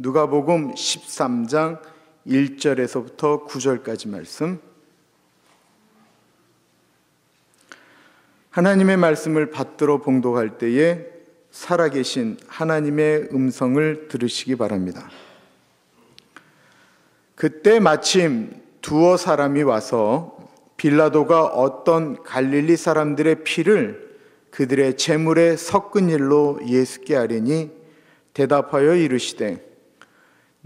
누가복음 13장 1절에서부터 9절까지 말씀. 하나님의 말씀을 받들어 봉독할 때에 살아계신 하나님의 음성을 들으시기 바랍니다. 그때 마침 두어 사람이 와서 빌라도가 어떤 갈릴리 사람들의 피를 그들의 재물에 섞은 일로 예수께 아뢰니 대답하여 이르시되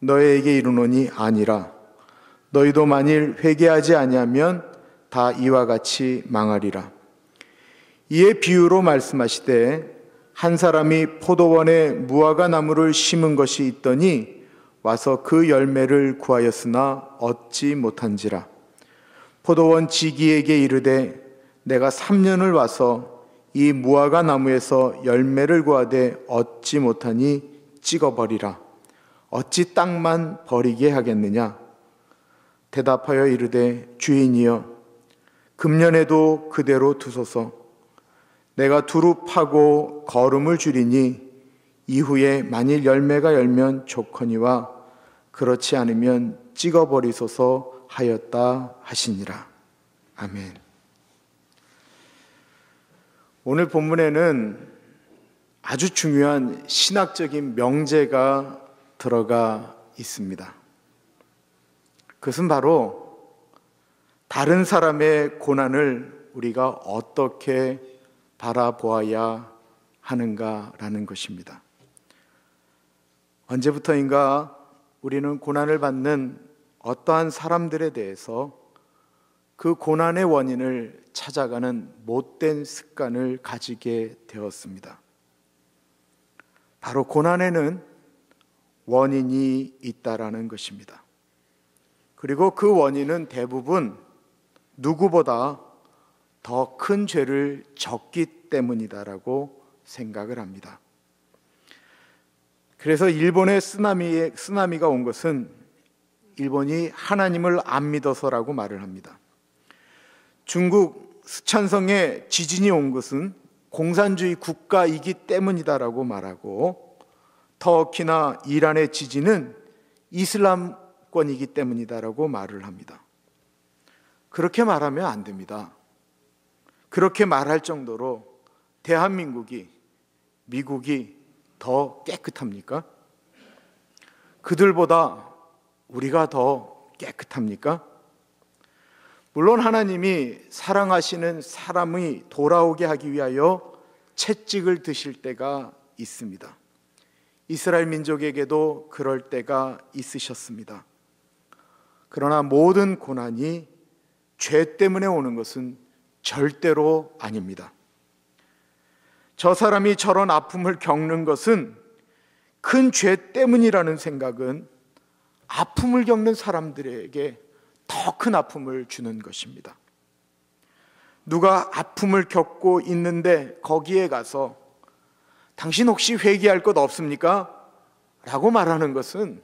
너희에게 이르노니 아니라 너희도 만일 회개하지 아니하면 다 이와 같이 망하리라. 이에 비유로 말씀하시되 한 사람이 포도원에 무화과 나무를 심은 것이 있더니 와서 그 열매를 구하였으나 얻지 못한지라. 포도원 지기에게 이르되 내가 3년을 와서 이 무화과 나무에서 열매를 구하되 얻지 못하니 찍어버리라. 어찌 땅만 버리게 하겠느냐? 대답하여 이르되 주인이여 금년에도 그대로 두소서 내가 두루 파고 걸음을 줄이니 이후에 만일 열매가 열면 좋거니와 그렇지 않으면 찍어버리소서 하였다 하시니라. 아멘. 오늘 본문에는 아주 중요한 신학적인 명제가 들어가 있습니다. 그것은 바로 다른 사람의 고난을 우리가 어떻게 바라보아야 하는가라는 것입니다. 언제부터인가 우리는 고난을 받는 어떠한 사람들에 대해서 그 고난의 원인을 찾아가는 못된 습관을 가지게 되었습니다. 바로 고난에는 원인이 있다라는 것입니다. 그리고 그 원인은 대부분 누구보다 더 큰 죄를 졌기 때문이다라고 생각을 합니다. 그래서 일본의 쓰나미, 쓰나미가 온 것은 일본이 하나님을 안 믿어서라고 말을 합니다. 중국 스촨성에 지진이 온 것은 공산주의 국가이기 때문이다라고 말하고 터키나 이란의 지진은 이슬람권이기 때문이다라고 말을 합니다. 그렇게 말하면 안 됩니다. 그렇게 말할 정도로 대한민국이 미국이 더 깨끗합니까? 그들보다 우리가 더 깨끗합니까? 물론 하나님이 사랑하시는 사람이 돌아오게 하기 위하여 채찍을 드실 때가 있습니다. 이스라엘 민족에게도 그럴 때가 있으셨습니다. 그러나 모든 고난이 죄 때문에 오는 것은 절대로 아닙니다. 저 사람이 저런 아픔을 겪는 것은 큰 죄 때문이라는 생각은 아픔을 겪는 사람들에게 더 큰 아픔을 주는 것입니다. 누가 아픔을 겪고 있는데 거기에 가서 당신 혹시 회개할 것 없습니까? 라고 말하는 것은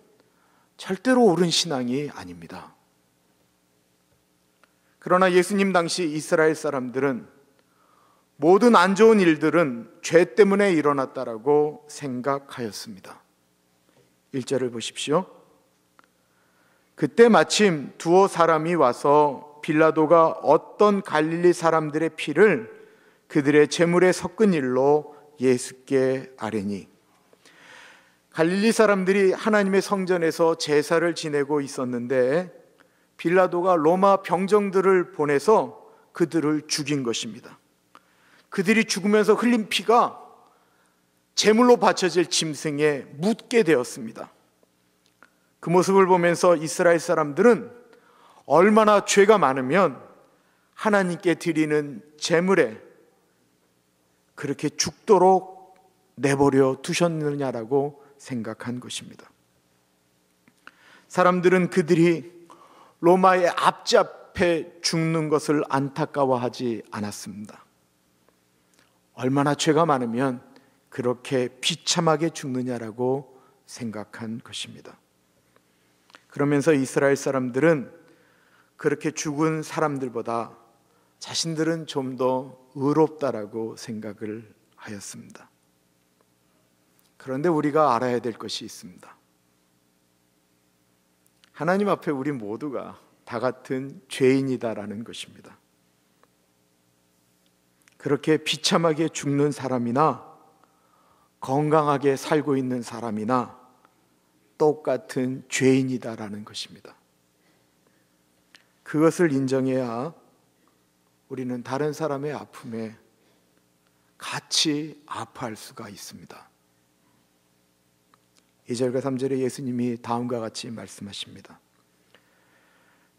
절대로 옳은 신앙이 아닙니다. 그러나 예수님 당시 이스라엘 사람들은 모든 안 좋은 일들은 죄 때문에 일어났다라고 생각하였습니다. 1절을 보십시오. 그때 마침 두어 사람이 와서 빌라도가 어떤 갈릴리 사람들의 피를 그들의 재물에 섞은 일로 예수께 아뢰니 갈릴리 사람들이 하나님의 성전에서 제사를 지내고 있었는데 빌라도가 로마 병정들을 보내서 그들을 죽인 것입니다. 그들이 죽으면서 흘린 피가 제물로 바쳐질 짐승에 묻게 되었습니다. 그 모습을 보면서 이스라엘 사람들은 얼마나 죄가 많으면 하나님께 드리는 제물에 그렇게 죽도록 내버려 두셨느냐라고 생각한 것입니다. 사람들은 그들이 로마의 앞잡해 죽는 것을 안타까워하지 않았습니다. 얼마나 죄가 많으면 그렇게 비참하게 죽느냐라고 생각한 것입니다. 그러면서 이스라엘 사람들은 그렇게 죽은 사람들보다 자신들은 좀 더 의롭다라고 생각을 하였습니다. 그런데 우리가 알아야 될 것이 있습니다. 하나님 앞에 우리 모두가 다 같은 죄인이다라는 것입니다. 그렇게 비참하게 죽는 사람이나 건강하게 살고 있는 사람이나 똑같은 죄인이다라는 것입니다. 그것을 인정해야 우리는 다른 사람의 아픔에 같이 아파할 수가 있습니다. 2절과 3절에 예수님이 다음과 같이 말씀하십니다.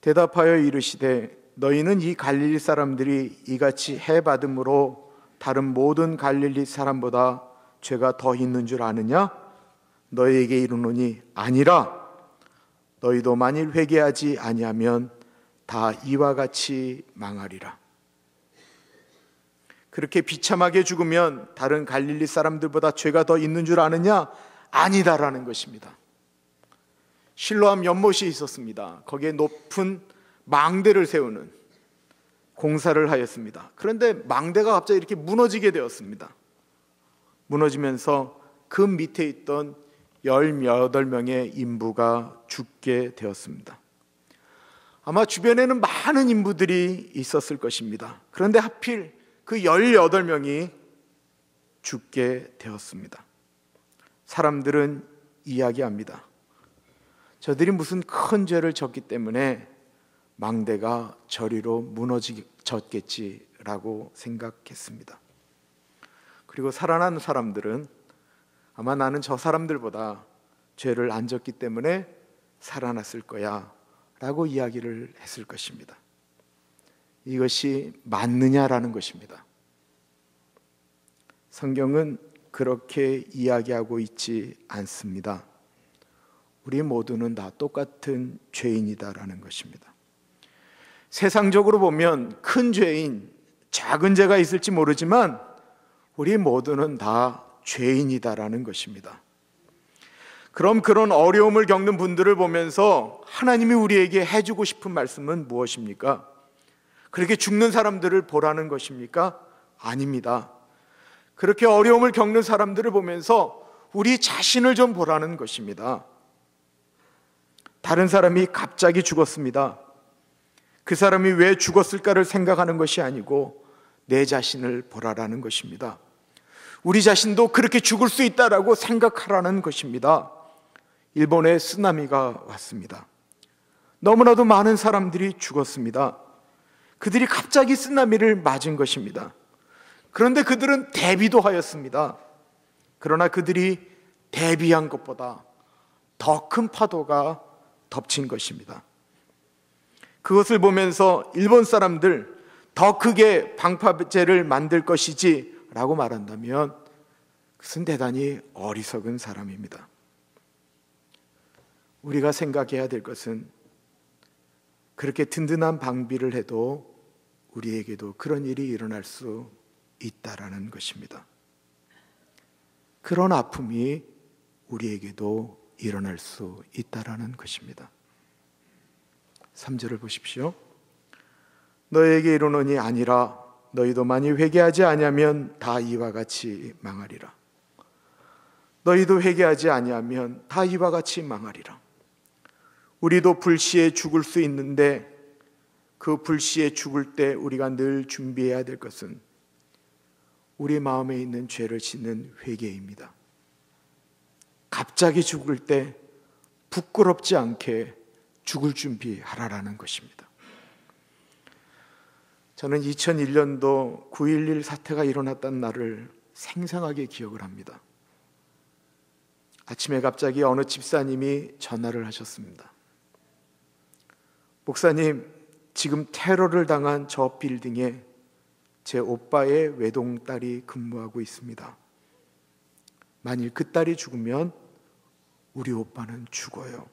대답하여 이르시되 너희는 이 갈릴리 사람들이 이같이 해 받음으로 다른 모든 갈릴리 사람보다 죄가 더 있는 줄 아느냐? 너희에게 이르노니 아니라 너희도 만일 회개하지 아니하면 다 이와 같이 망하리라. 그렇게 비참하게 죽으면 다른 갈릴리 사람들보다 죄가 더 있는 줄 아느냐? 아니다라는 것입니다. 실로암 연못이 있었습니다. 거기에 높은 망대를 세우는 공사를 하였습니다. 그런데 망대가 갑자기 이렇게 무너지게 되었습니다. 무너지면서 그 밑에 있던 18명의 인부가 죽게 되었습니다. 아마 주변에는 많은 인부들이 있었을 것입니다. 그런데 하필 그 18명이 죽게 되었습니다. 사람들은 이야기합니다. 저들이 무슨 큰 죄를 졌기 때문에 망대가 저리로 무너졌겠지라고 생각했습니다. 그리고 살아난 사람들은 아마 나는 저 사람들보다 죄를 안 졌기 때문에 살아났을 거야 라고 이야기를 했을 것입니다. 이것이 맞느냐라는 것입니다. 성경은 그렇게 이야기하고 있지 않습니다. 우리 모두는 다 똑같은 죄인이다라는 것입니다. 세상적으로 보면 큰 죄인, 작은 죄가 있을지 모르지만 우리 모두는 다 죄인이다라는 것입니다. 그럼 그런 어려움을 겪는 분들을 보면서 하나님이 우리에게 해주고 싶은 말씀은 무엇입니까? 그렇게 죽는 사람들을 보라는 것입니까? 아닙니다. 그렇게 어려움을 겪는 사람들을 보면서 우리 자신을 좀 보라는 것입니다. 다른 사람이 갑자기 죽었습니다. 그 사람이 왜 죽었을까를 생각하는 것이 아니고 내 자신을 보라라는 것입니다. 우리 자신도 그렇게 죽을 수 있다라고 생각하라는 것입니다. 일본에 쓰나미가 왔습니다. 너무나도 많은 사람들이 죽었습니다. 그들이 갑자기 쓰나미를 맞은 것입니다. 그런데 그들은 대비도 하였습니다. 그러나 그들이 대비한 것보다 더 큰 파도가 덮친 것입니다. 그것을 보면서 일본 사람들 더 크게 방파제를 만들 것이지 라고 말한다면 그것은 대단히 어리석은 사람입니다. 우리가 생각해야 될 것은 그렇게 든든한 방비를 해도 우리에게도 그런 일이 일어날 수 있다라는 것입니다. 그런 아픔이 우리에게도 일어날 수 있다라는 것입니다. 3절을 보십시오. 너에게 이르노니 아니라 너희도 많이 회개하지 아니하면 다 이와 같이 망하리라. 너희도 회개하지 아니하면 다 이와 같이 망하리라. 우리도 불시에 죽을 수 있는데 그 불시에 죽을 때 우리가 늘 준비해야 될 것은 우리 마음에 있는 죄를 짓는 회개입니다. 갑자기 죽을 때 부끄럽지 않게 죽을 준비하라라는 것입니다. 저는 2001년도 9.11 사태가 일어났던 날을 생생하게 기억을 합니다. 아침에 갑자기 어느 집사님이 전화를 하셨습니다. 목사님, 지금 테러를 당한 저 빌딩에 제 오빠의 외동딸이 근무하고 있습니다. 만일 그 딸이 죽으면 우리 오빠는 죽어요.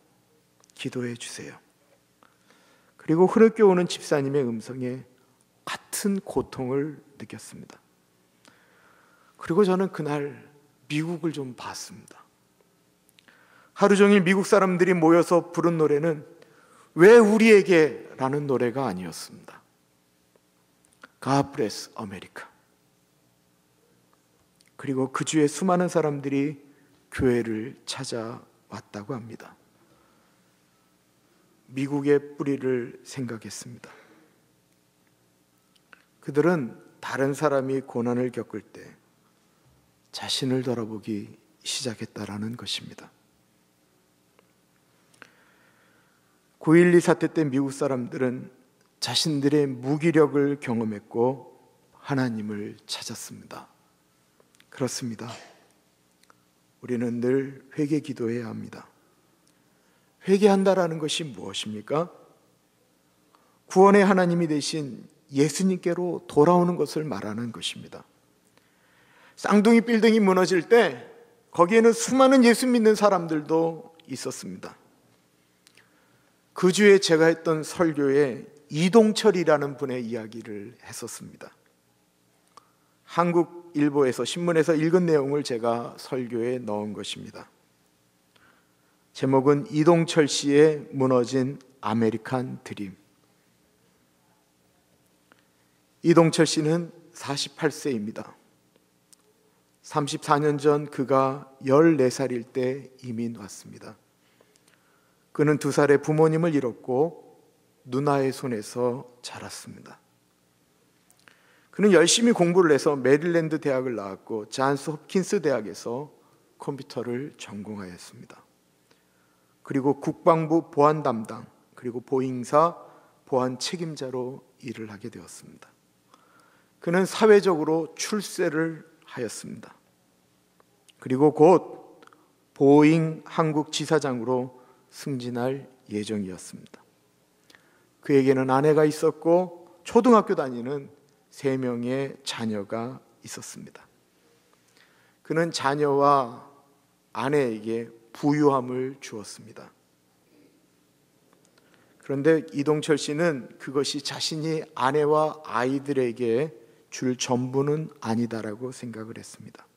기도해 주세요. 그리고 흐르게 오는 집사님의 음성에 같은 고통을 느꼈습니다. 그리고 저는 그날 미국을 좀 봤습니다. 하루 종일 미국 사람들이 모여서 부른 노래는 왜 우리에게 라는 노래가 아니었습니다. God bless America. 그리고 그 주에 수많은 사람들이 교회를 찾아왔다고 합니다. 미국의 뿌리를 생각했습니다. 그들은 다른 사람이 고난을 겪을 때 자신을 돌아보기 시작했다라는 것입니다. 9.12 사태 때 미국 사람들은 자신들의 무기력을 경험했고 하나님을 찾았습니다. 그렇습니다. 우리는 늘 회개 기도해야 합니다. 회개한다라는 것이 무엇입니까? 구원의 하나님이 되신 예수님께로 돌아오는 것을 말하는 것입니다. 쌍둥이 빌딩이 무너질 때 거기에는 수많은 예수 믿는 사람들도 있었습니다. 그 주에 제가 했던 설교에 이동철이라는 분의 이야기를 했었습니다. 한국 일보에서 신문에서 읽은 내용을 제가 설교에 넣은 것입니다. 제목은 이동철 씨의 무너진 아메리칸 드림. 이동철 씨는 48세입니다. 34년 전 그가 14살일 때 이민 왔습니다. 그는 두 살의 부모님을 잃었고 누나의 손에서 자랐습니다. 그는 열심히 공부를 해서 메릴랜드 대학을 나왔고 잔스 홉킨스 대학에서 컴퓨터를 전공하였습니다. 그리고 국방부 보안 담당 그리고 보잉사 보안 책임자로 일을 하게 되었습니다. 그는 사회적으로 출세를 하였습니다. 그리고 곧 보잉 한국 지사장으로 승진할 예정이었습니다. 그에게는 아내가 있었고 초등학교 다니는 세 명의 자녀가 있었습니다. 그는 자녀와 아내에게 부유함을 주었습니다. 그런데 이동철 씨는 그것이 자신이 아내와 아이들에게 줄 전부는 아니다라고 생각을 했습니다.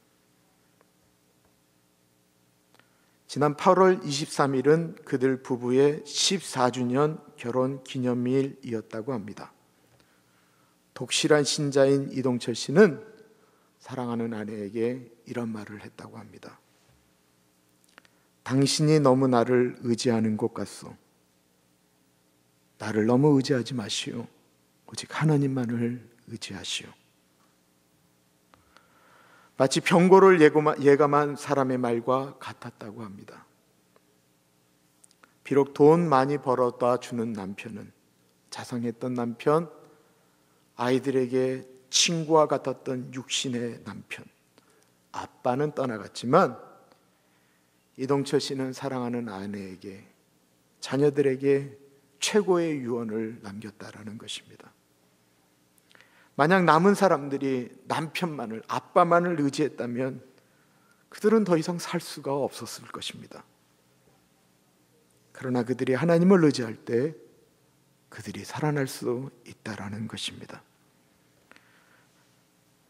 지난 8월 23일은 그들 부부의 14주년 결혼 기념일이었다고 합니다. 독실한 신자인 이동철 씨는 사랑하는 아내에게 이런 말을 했다고 합니다. 당신이 너무 나를 의지하는 것 같소. 나를 너무 의지하지 마시오. 오직 하나님만을 의지하시오. 마치 병고를 예감한 사람의 말과 같았다고 합니다. 비록 돈 많이 벌어다 주는 남편은 자상했던 남편, 아이들에게 친구와 같았던 육신의 남편, 아빠는 떠나갔지만 이동철 씨는 사랑하는 아내에게 자녀들에게 최고의 유언을 남겼다라는 것입니다. 만약 남은 사람들이 남편만을, 아빠만을 의지했다면 그들은 더 이상 살 수가 없었을 것입니다. 그러나 그들이 하나님을 의지할 때 그들이 살아날 수 있다라는 것입니다.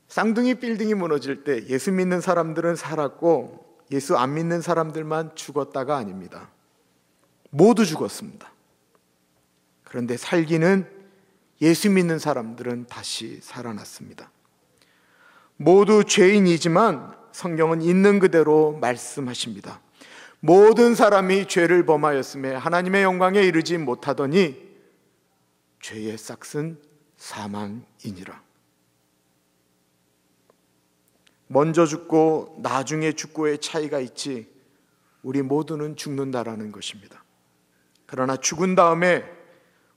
쌍둥이 빌딩이 무너질 때 예수 믿는 사람들은 살았고 예수 안 믿는 사람들만 죽었다가 아닙니다. 모두 죽었습니다. 그런데 살기는 예수 믿는 사람들은 다시 살아났습니다. 모두 죄인이지만 성경은 있는 그대로 말씀하십니다. 모든 사람이 죄를 범하였음에 하나님의 영광에 이르지 못하더니 죄의 싹은 사망이니라. 먼저 죽고 나중에 죽고의 차이가 있지 우리 모두는 죽는다라는 것입니다. 그러나 죽은 다음에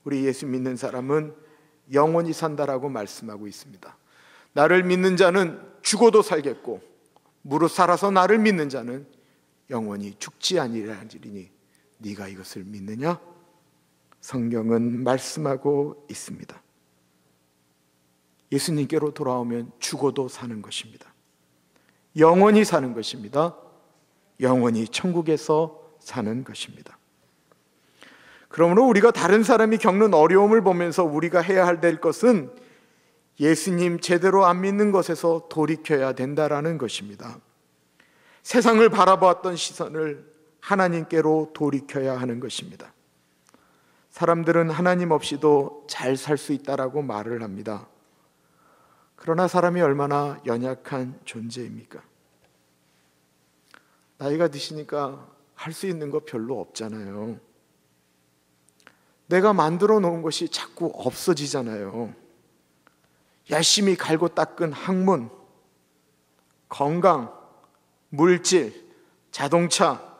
우리 예수 믿는 사람은 영원히 산다라고 말씀하고 있습니다. 나를 믿는 자는 죽어도 살겠고 무릇 살아서 나를 믿는 자는 영원히 죽지 아니하리니 네가 이것을 믿느냐? 성경은 말씀하고 있습니다. 예수님께로 돌아오면 죽어도 사는 것입니다. 영원히 사는 것입니다. 영원히 천국에서 사는 것입니다. 그러므로 우리가 다른 사람이 겪는 어려움을 보면서 우리가 해야 할 될 것은 예수님 제대로 안 믿는 것에서 돌이켜야 된다라는 것입니다. 세상을 바라보았던 시선을 하나님께로 돌이켜야 하는 것입니다. 사람들은 하나님 없이도 잘 살 수 있다라고 말을 합니다. 그러나 사람이 얼마나 연약한 존재입니까? 나이가 드시니까 할 수 있는 거 별로 없잖아요. 내가 만들어 놓은 것이 자꾸 없어지잖아요. 열심히 갈고 닦은 학문, 건강, 물질, 자동차,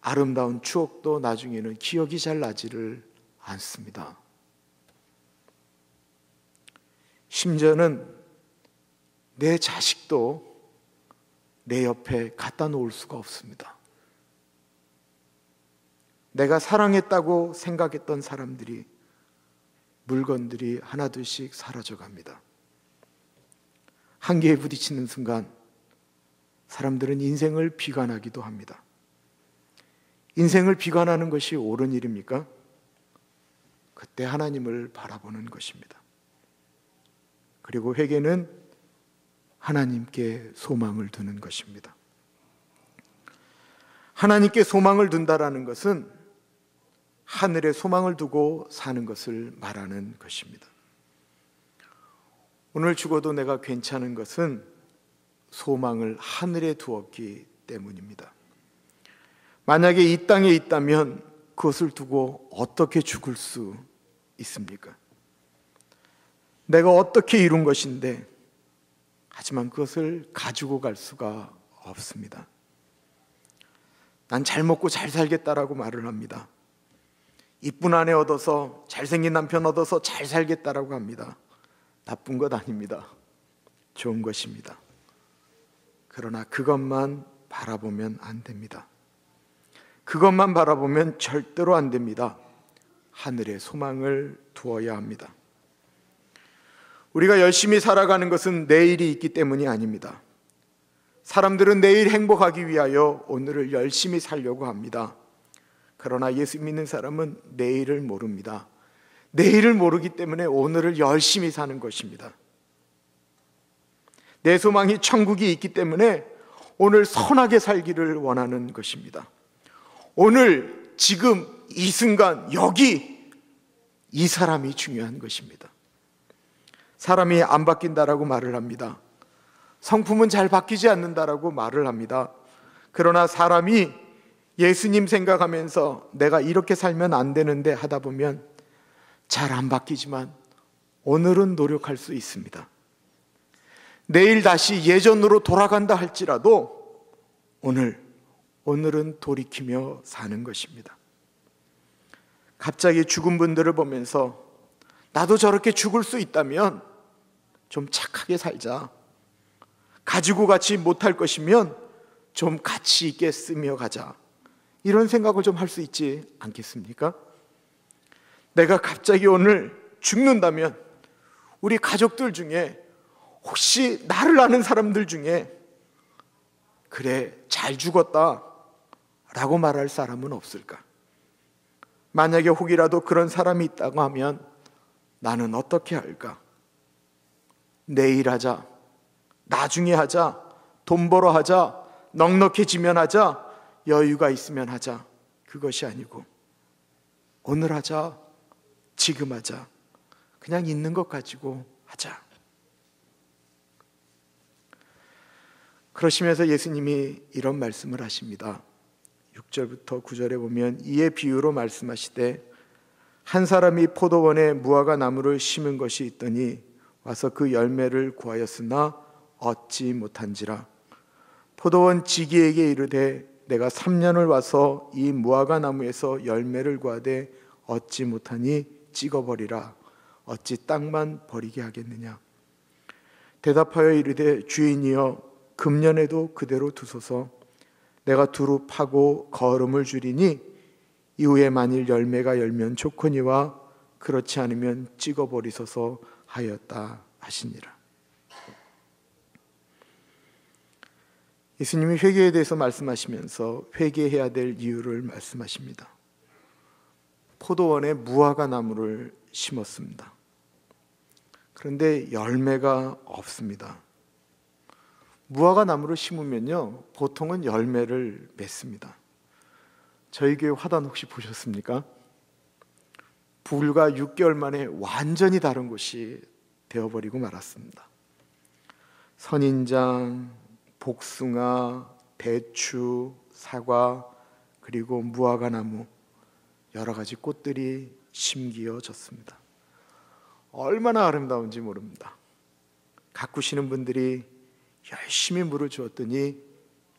아름다운 추억도 나중에는 기억이 잘 나지를 않습니다. 심지어는 내 자식도 내 옆에 갖다 놓을 수가 없습니다. 내가 사랑했다고 생각했던 사람들이 물건들이 하나둘씩 사라져 갑니다. 한계에 부딪히는 순간 사람들은 인생을 비관하기도 합니다. 인생을 비관하는 것이 옳은 일입니까? 그때 하나님을 바라보는 것입니다. 그리고 회개는 하나님께 소망을 두는 것입니다. 하나님께 소망을 둔다라는 것은 하늘에 소망을 두고 사는 것을 말하는 것입니다. 오늘 죽어도 내가 괜찮은 것은 소망을 하늘에 두었기 때문입니다. 만약에 이 땅에 있다면 그것을 두고 어떻게 죽을 수 있습니까? 내가 어떻게 이룬 것인데, 하지만 그것을 가지고 갈 수가 없습니다. 난 잘 먹고 잘 살겠다라고 말을 합니다. 이쁜 아내 얻어서 잘생긴 남편 얻어서 잘 살겠다라고 합니다. 나쁜 것 아닙니다. 좋은 것입니다. 그러나 그것만 바라보면 안 됩니다. 그것만 바라보면 절대로 안 됩니다. 하늘에 소망을 두어야 합니다. 우리가 열심히 살아가는 것은 내일이 있기 때문이 아닙니다. 사람들은 내일 행복하기 위하여 오늘을 열심히 살려고 합니다. 그러나 예수 믿는 사람은 내일을 모릅니다. 내일을 모르기 때문에 오늘을 열심히 사는 것입니다. 내 소망이 천국이 있기 때문에 오늘 선하게 살기를 원하는 것입니다. 오늘, 지금, 이 순간, 여기, 이 사람이 중요한 것입니다. 사람이 안 바뀐다라고 말을 합니다. 성품은 잘 바뀌지 않는다라고 말을 합니다. 그러나 사람이 예수님 생각하면서 내가 이렇게 살면 안 되는데 하다 보면 잘 안 바뀌지만 오늘은 노력할 수 있습니다. 내일 다시 예전으로 돌아간다 할지라도 오늘, 오늘은 돌이키며 사는 것입니다. 갑자기 죽은 분들을 보면서 나도 저렇게 죽을 수 있다면 좀 착하게 살자. 가지고 가지 못할 것이면 좀 가치 있게 쓰며 가자. 이런 생각을 좀 할 수 있지 않겠습니까? 내가 갑자기 오늘 죽는다면 우리 가족들 중에 혹시 나를 아는 사람들 중에 그래, 잘 죽었다 라고 말할 사람은 없을까? 만약에 혹이라도 그런 사람이 있다고 하면 나는 어떻게 할까? 내일 하자. 나중에 하자. 돈 벌어 하자. 넉넉해지면 하자. 여유가 있으면 하자. 그것이 아니고 오늘 하자. 지금 하자. 그냥 있는 것 가지고 하자. 그러시면서 예수님이 이런 말씀을 하십니다. 6절부터 9절에 보면 이에 비유로 말씀하시되 한 사람이 포도원에 무화과 나무를 심은 것이 있더니 와서 그 열매를 구하였으나 얻지 못한지라 포도원 지기에게 이르되 내가 3년을 와서 이 무화과 나무에서 열매를 구하되 얻지 못하니 찍어버리라. 어찌 땅만 버리게 하겠느냐? 대답하여 이르되 주인이여 금년에도 그대로 두소서. 내가 두루 파고 거름을 줄이니 이후에 만일 열매가 열면 좋거니와 그렇지 않으면 찍어버리소서 하였다 하시니라. 예수님이 회개에 대해서 말씀하시면서 회개해야 될 이유를 말씀하십니다. 포도원에 무화과 나무를 심었습니다. 그런데 열매가 없습니다. 무화과 나무를 심으면요, 보통은 열매를 맺습니다. 저희 교회 화단 혹시 보셨습니까? 불과 6개월 만에 완전히 다른 곳이 되어버리고 말았습니다. 선인장, 복숭아, 대추, 사과, 그리고 무화과 나무, 여러 가지 꽃들이 심기어졌습니다. 얼마나 아름다운지 모릅니다. 가꾸시는 분들이 열심히 물을 주었더니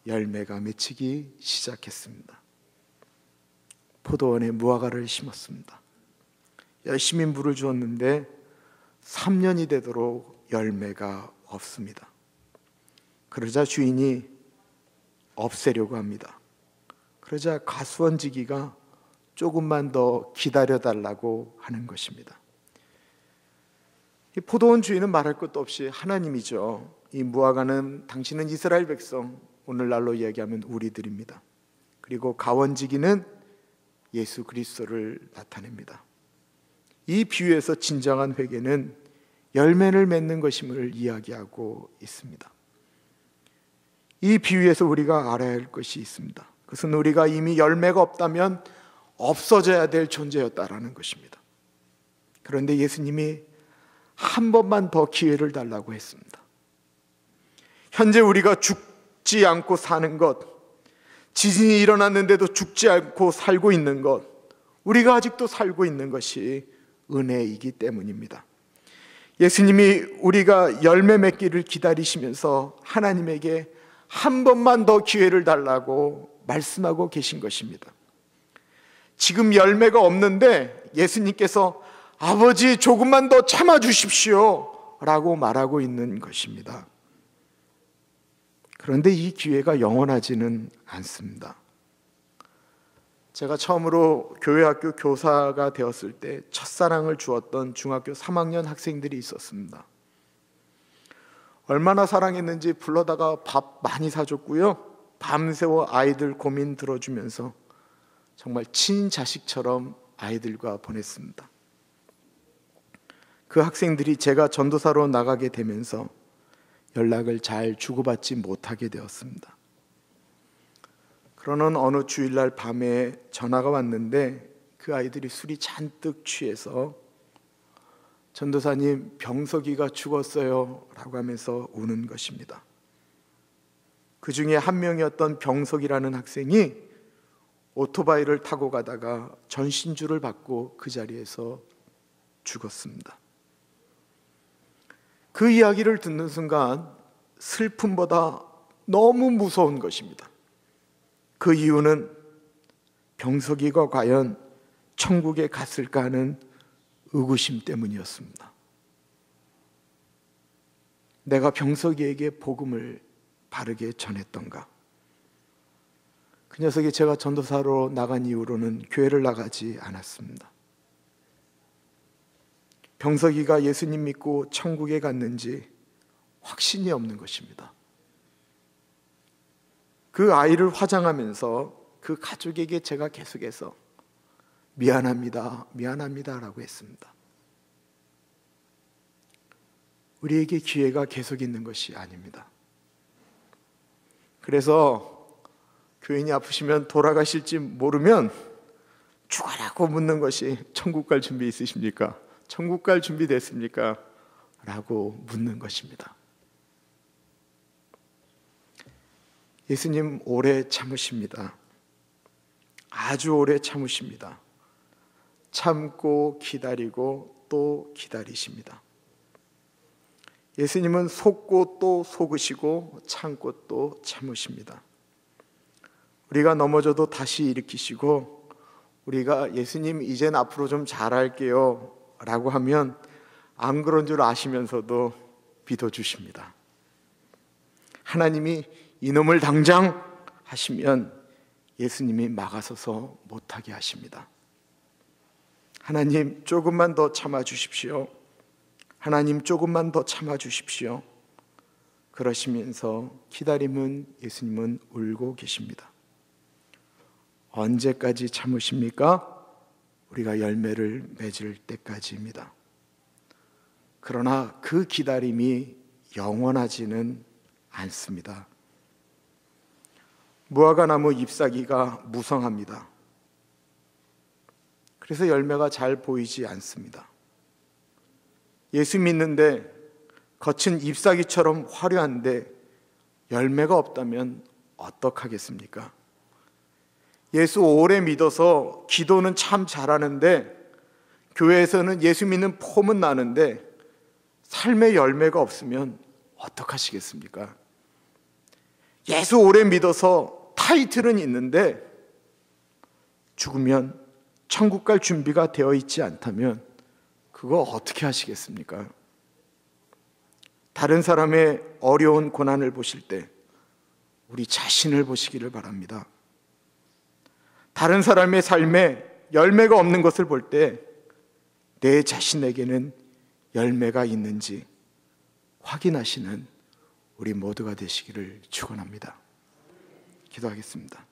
열매가 맺히기 시작했습니다. 포도원에 무화과를 심었습니다. 열심히 물을 주었는데 3년이 되도록 열매가 없습니다. 그러자 주인이 없애려고 합니다. 그러자 가수원지기가 조금만 더 기다려 달라고 하는 것입니다. 이 포도원 주인은 말할 것도 없이 하나님이죠. 이 무화과는 당신은 이스라엘 백성, 오늘날로 이야기하면 우리들입니다. 그리고 가원지기는 예수 그리스도를 나타냅니다. 이 비유에서 진정한 회개는 열매를 맺는 것임을 이야기하고 있습니다. 이 비유에서 우리가 알아야 할 것이 있습니다. 그것은 우리가 이미 열매가 없다면 없어져야 될 존재였다라는 것입니다. 그런데 예수님이 한 번만 더 기회를 달라고 했습니다. 현재 우리가 죽지 않고 사는 것, 지진이 일어났는데도 죽지 않고 살고 있는 것, 우리가 아직도 살고 있는 것이 은혜이기 때문입니다. 예수님이 우리가 열매 맺기를 기다리시면서 하나님에게 한 번만 더 기회를 달라고 말씀하고 계신 것입니다. 지금 열매가 없는데 예수님께서 아버지 조금만 더 참아 주십시오 라고 말하고 있는 것입니다. 그런데 이 기회가 영원하지는 않습니다. 제가 처음으로 교회 학교 교사가 되었을 때 첫사랑을 주었던 중학교 3학년 학생들이 있었습니다. 얼마나 사랑했는지 불러다가 밥 많이 사줬고요. 밤새워 아이들 고민 들어주면서 정말 친자식처럼 아이들과 보냈습니다. 그 학생들이 제가 전도사로 나가게 되면서 연락을 잘 주고받지 못하게 되었습니다. 그러는 어느 주일날 밤에 전화가 왔는데 그 아이들이 술이 잔뜩 취해서 전도사님 병석이가 죽었어요 라고 하면서 우는 것입니다. 그 중에 한 명이었던 병석이라는 학생이 오토바이를 타고 가다가 전신주를 받고 그 자리에서 죽었습니다. 그 이야기를 듣는 순간 슬픔보다 너무 무서운 것입니다. 그 이유는 병석이가 과연 천국에 갔을까 하는 의구심 때문이었습니다. 내가 병석이에게 복음을 바르게 전했던가? 그 녀석이 제가 전도사로 나간 이후로는 교회를 나가지 않았습니다. 병석이가 예수님 믿고 천국에 갔는지 확신이 없는 것입니다. 그 아이를 화장하면서 그 가족에게 제가 계속해서 미안합니다, 미안합니다 라고 했습니다. 우리에게 기회가 계속 있는 것이 아닙니다. 그래서 교인이 아프시면 돌아가실지 모르면 죽어라고 묻는 것이 천국 갈 준비 있으십니까? 천국 갈 준비 됐습니까? 라고 묻는 것입니다. 예수님 오래 참으십니다. 아주 오래 참으십니다. 참고 기다리고 또 기다리십니다. 예수님은 속고 또 속으시고 참고 또 참으십니다. 우리가 넘어져도 다시 일으키시고 우리가 예수님 이젠 앞으로 좀 잘할게요 라고 하면 안 그런 줄 아시면서도 믿어주십니다. 하나님이 이놈을 당장 하시면 예수님이 막아서서 못하게 하십니다. 하나님 조금만 더 참아 주십시오. 하나님 조금만 더 참아 주십시오. 그러시면서 기다림은 예수님은 울고 계십니다. 언제까지 참으십니까? 우리가 열매를 맺을 때까지입니다. 그러나 그 기다림이 영원하지는 않습니다. 무화과 나무 잎사귀가 무성합니다. 그래서 열매가 잘 보이지 않습니다. 예수 믿는데 거친 잎사귀처럼 화려한데 열매가 없다면 어떡하겠습니까? 예수 오래 믿어서 기도는 참 잘하는데 교회에서는 예수 믿는 폼은 나는데 삶의 열매가 없으면 어떡하시겠습니까? 예수 오래 믿어서 타이틀은 있는데 죽으면 천국 갈 준비가 되어 있지 않다면 그거 어떻게 하시겠습니까? 다른 사람의 어려운 고난을 보실 때 우리 자신을 보시기를 바랍니다. 다른 사람의 삶에 열매가 없는 것을 볼 때 내 자신에게는 열매가 있는지 확인하시는 우리 모두가 되시기를 축원합니다. 기도하겠습니다.